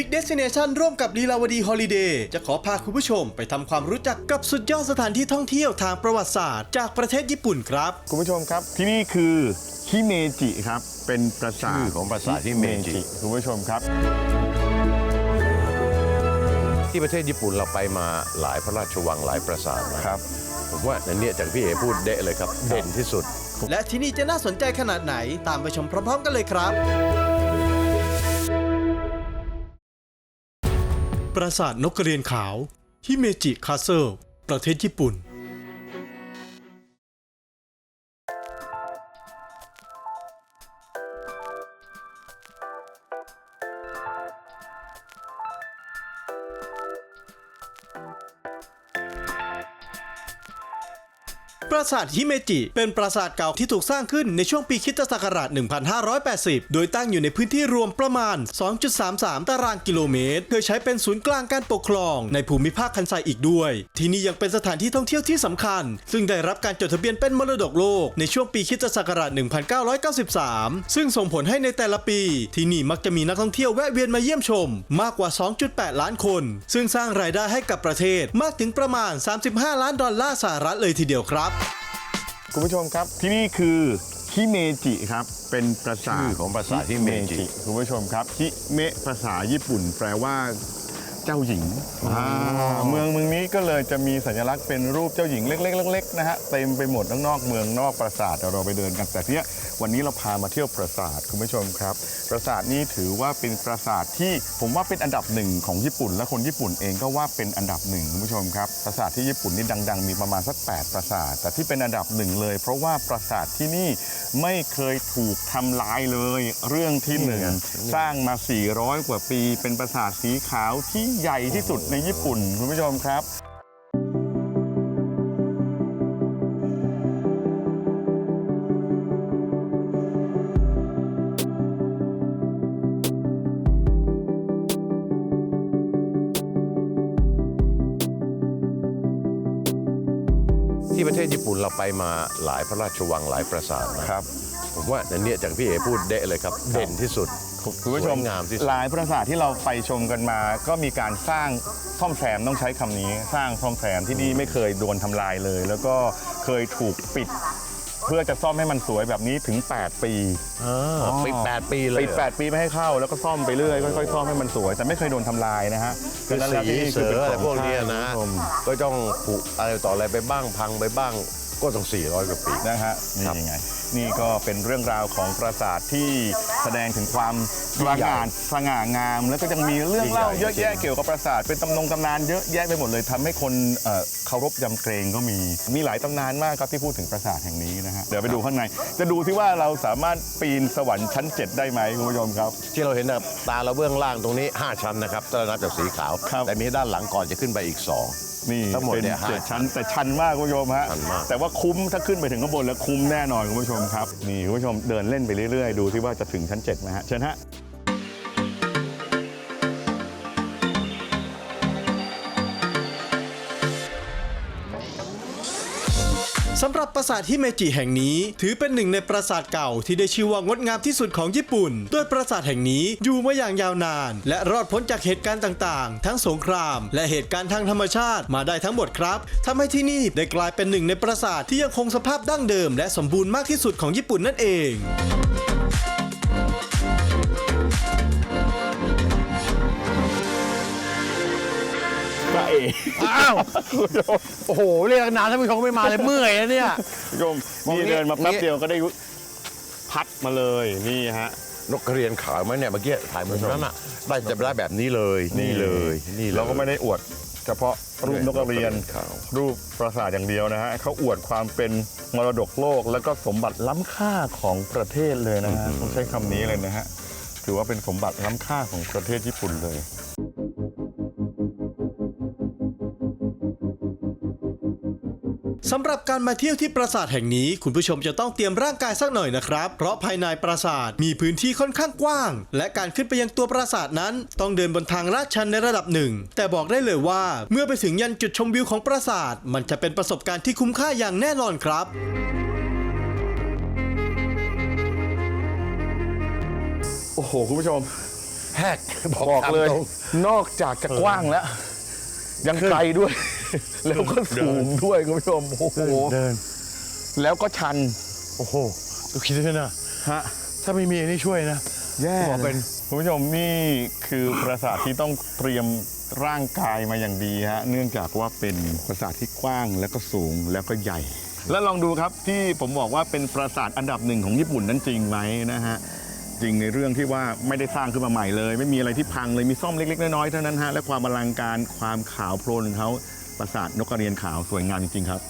Big Destination ร่วมกับลีลาวดีฮอลิเดย์จะขอพาคุณผู้ชมไปทำความรู้จักกับสุดยอดสถานที่ท่องเที่ยวทางประวัติศาสตร์ จากประเทศญี่ปุ่นครับ คุณผู้ชมครับที่นี่คือฮิเมจิครับเป็นปราสาทชื่อของปราสาทฮิเมจิ คุณผู้ชมครับ ที่ประเทศญี่ปุ่นเราไปมาหลายพระราชวังหลายปราสาทนะครับ ผมว่าอันเนี้ยจากพี่เอพูดเดะเลยครับ เด่นที่สุด และที่นี่จะน่าสนใจขนาดไหนตามไปชมพร้อม ๆ กันเลยครับ ปราสาทนกกระเรียนขาวฮิเมจิคาเซิลประเทศญี่ปุ่น ปราสาทฮิเมจิ เป็นปราสาทเก่าที่ถูกสร้างขึ้นในช่วงปีคริสตศักราช 1580 โดยตั้งอยู่ในพื้นที่รวมประมาณ 2.33 ตารางกิโลเมตร เคยใช้เป็นศูนย์กลางการปกครอง ในภูมิภาคคันไซอีกด้วย ที่นี่ยังเป็นสถานที่ท่องเที่ยวที่สำคัญ ซึ่งได้รับการจดทะเบียนเป็นมรดกโลกในช่วงปีคริสตศักราช 1993 ซึ่งส่งผลให้ในแต่ละปี ที่นี่มักจะมีนักท่องเที่ยวแวะเวียนมาเยี่ยมชม มากกว่า 2.8 ล้านคน ซึ่งสร้างรายได้ให้กับประเทศมากถึงประมาณ 35 ล้านดอลลาร์สหรัฐเลยทีเดียวครับ คุณผู้ชมครับที่นี่คือฮิเมจิครับเป็นปราสาทชื่อของปราสาทฮิเมจิ คุณผู้ชมครับฮิเมะภาษาญี่ปุ่น แปลว่า เจ้าหญิงาเมืองเมืองนี้ก็เลยจะมีสัญลักษณ์เป็นรูปเจ้าหญิงเล็กๆเล็กๆนะฮะเต็มไปหมดนอกๆเมืองนอกปราสาทเดี๋ยวเราไปเดินกันแต่เนี้ยวันนี้เราพามาเที่ยวปราสาทคุณผู้ชมครับ ปราสาทนี้ถือว่าเป็นปราสาทที่ผมว่าเป็นอันดับหนึ่งของญี่ปุ่น และคนญี่ปุ่นเองก็ว่าเป็นอันดับหนึ่งคุณผู้ชมครับปราสาทที่ญี่ปุ่นนี่ดัง ๆ มีประมาณสัก 8 ปราสาท แต่ที่เป็นอันดับหนึ่งเลย เพราะว่าปราสาทที่นี่ไม่เคยถูกทำลายเลย เรื่องที่หนึ่งสร้างมา 400 กว่าปี เป็นปราสาทสีขาวที่ใหญ่ที่สุดในญี่ปุ่นคุณผู้ชมครับที่ประเทศญี่ปุ่นเราไปมาหลายพระราชวังหลายปราสาทนะครับ ผมว่าอันเนี้ยจากพี่เอพูดเดะเลยครับ เด่นที่สุด คุณผู้ชมสวยงามที่สุด หลายปราสาทที่เราไปชมกันมา ก็มีการสร้างซ่อมแซมต้องใช้คำนี้ สร้างซ่อมแซมที่นี่ไม่เคยโดนทำลายเลย แล้วก็เคยถูกปิด เพื่อจะซ่อมให้มันสวยแบบนี้ถึง 8 ปีปิดแปดปีเลยปิด8ปีไม่ให้เข้าแล้วก็ซ่อมไปเรื่อยค่อยๆซ่อมให้มันสวย แต่ไม่เคยโดนทำลายนะฮะคือฉะนั้นแล้วสีที่นี่เสือป็อะไรขงพวกเนี้ยนะคุณผู้ชมก็ต้องผูกอะไรต่ออะไรไปบ้างพังไปบ้าง ก็ต้อง 400 กว่าปี นะฮะนี่ครับไง นี่ก็เป็นเรื่องราวของปราสาทที่แสดงถึงความสยิ่งใหญ่ง่าสง่างาม แล้วก็ยังมีเรื่องเล่ายิ่งใหญ่เยอะแยะจริงเกี่ยวกับปราสาทเป็นตำนงตำนานเยอะแยะไปหมดเลยทำให้คนเอ่อเคารพยำเกรงก็มี มีหลายตำนานมากครับที่พูดถึงปราสาทแห่งนี้นะฮะเดี๋ยวไปดูข้างใน จะดูที่ว่าเราสามารถปีนสวรรค์ชั้น 7 ได้ไหมคุณผู้ชมครับ ที่เราเห็นนะตาเราเบื้องล่างตรงนี้ 5 ชั้นนะครับถ้านับจากสีขาว ครับ แต่มีด้านหลังก่อนจะขึ้นไปอีก 2 นี่ทั้งหมดเป็นเนี่ยห้าเจ็ดชั้นแต่ชันมากคุณผู้ชมฮะชันมาก แต่ว่าคุ้มถ้าขึ้นไปถึงข้างบนแล้วคุ้มแน่นอนคุณผู้ชมครับนี่คุณผู้ชมเดินเล่นไปเรื่อยๆ ดูที่ว่าจะถึงชั้น7ไหมฮะเชิญฮะ สำหรับปราสาทฮิเมจิแห่งนี้ ถือเป็นหนึ่งในปราสาทเก่าที่ได้ชื่อว่างดงามที่สุดของญี่ปุ่นโดยปราสาทแห่งนี้อยู่มาอย่างยาวนาน และรอดพ้นจากเหตุการณ์ต่างๆ ทั้งสงคราม และเหตุการณ์ทางธรรมชาติมาได้ทั้งหมดครับทำให้ที่นี่ได้กลายเป็นหนึ่งในปราสาทที่ยังคงสภาพดั้งเดิม และสมบูรณ์มากที่สุดของญี่ปุ่นนั่นเอง อ๋อ้าวโอ้โหเรียกนานท่านผู้ชมไม่มาเลยเมื่อยนะเนี่ยคุณผู้ชมมองนี่นี่เดินมาแป๊บนี่เดียวก็ได้พัดมาเลยนี่ฮะนกกระเรียนขาวไหมเนี่ยเมื่อกี้ถ่ายมุมนั้นอะได้จะได้แบบนี้เลยนี่เลยนี่เลยเราก็ไม่ได้อวด เฉพาะรูปนกกระเรียนขาวรูปปราสาทอย่างเดียวนะฮะเขาอวดความเป็นมรดกโลก แล้วก็สมบัติล้ำค่าของประเทศเลยนะฮะต้องใช้คำนี้เลยนะฮะถือว่าเป็นสมบัติล้ำค่าของประเทศญี่ปุ่นเลย สำหรับการมาเที่ยวที่ปราสาทแห่งนี้ คุณผู้ชมจะต้องเตรียมร่างกายสักหน่อยนะครับ เพราะภายในปราสาทมีพื้นที่ค่อนข้างกว้าง และการขึ้นไปยังตัวปราสาทนั้น ต้องเดินบนทางลาดชันในระดับหนึ่ง แต่บอกได้เลยว่าเมื่อไปถึงยันจุดชมวิวของปราสาท มันจะเป็นประสบการณ์ที่คุ้มค่าอย่างแน่นอนครับโอ้โห คุณผู้ชมแหกบอกบอกตามเลยตรงนอกจากจะกว้างแล้ว ยังไกลด้วย แล้วก็สูงด้วยคุณผู้ชมโอ้โหเดิน แล้วก็ชัน โอ้โหดูคิดด้วยนะฮะถ้าไม่มีอันนี้ช่วยนะแย่บอกเป็นคุณผู้ชมนี่คือปราสาทที่ต้องเตรียมร่างกายมาอย่างดีฮะเนื่องจากว่าเป็นปราสาทที่กว้างแล้วก็สูงแล้วก็ใหญ่ แล้วลองดูครับที่ผมบอกว่าเป็นปราสาทอันดับหนึ่งของญี่ปุ่นนั้นจริงไหมนะฮะจริงในเรื่องที่ว่าไม่ได้สร้างขึ้นมาใหม่เลย ไม่มีอะไรที่พังเลยมีซ่อมเล็กๆน้อยๆเท่านั้นฮะและความอลังการความขาวโพลนของเขา ปราสาทนกกระเรียนขาวสวยงามจริง ๆ ครับ